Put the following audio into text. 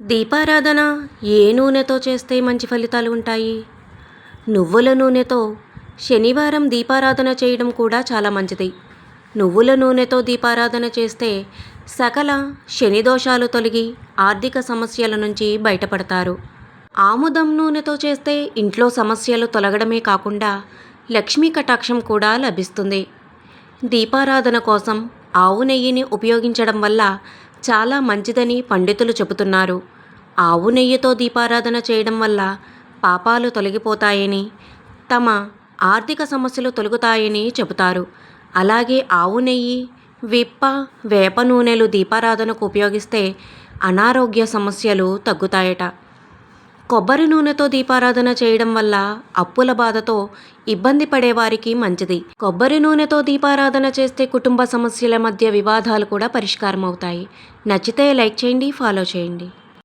దీపారాధన ఏ నూనెతో చేస్తే మంచి ఫలితాలు ఉంటాయి? నువ్వుల నూనెతో శనివారం దీపారాధన చేయడం కూడా చాలా మంచిది. నువ్వుల నూనెతో దీపారాధన చేస్తే సకల శని దోషాలు తొలగి ఆర్థిక సమస్యల నుంచి బయటపడతారు. ఆముదం నూనెతో చేస్తే ఇంట్లో సమస్యలు తొలగడమే కాకుండా లక్ష్మీ కటాక్షం కూడా లభిస్తుంది. దీపారాధన కోసం ఆవు నెయ్యిని ఉపయోగించడం వల్ల చాలా మంచిదని పండితులు చెబుతున్నారు. ఆవు నెయ్యితో దీపారాధన చేయడం వల్ల పాపాలు తొలగిపోతాయని తమ ఆర్థిక సమస్యలు తొలగుతాయని చెబుతారు. అలాగే ఆవు నెయ్యి విప్ప వేప నూనెలు దీపారాధనకు ఉపయోగిస్తే అనారోగ్య సమస్యలు తగ్గుతాయట. కొబ్బరి నూనెతో దీపారాధన చేయడం వల్ల అప్పుల బాధతో ఇబ్బంది పడేవారికి మంచిది. కొబ్బరి నూనెతో దీపారాధన చేస్తే కుటుంబ సమస్యల మధ్య వివాదాలు కూడా పరిష్కారం అవుతాయి నచ్చితే లైక్ చేయండి ఫాలో చేయండి.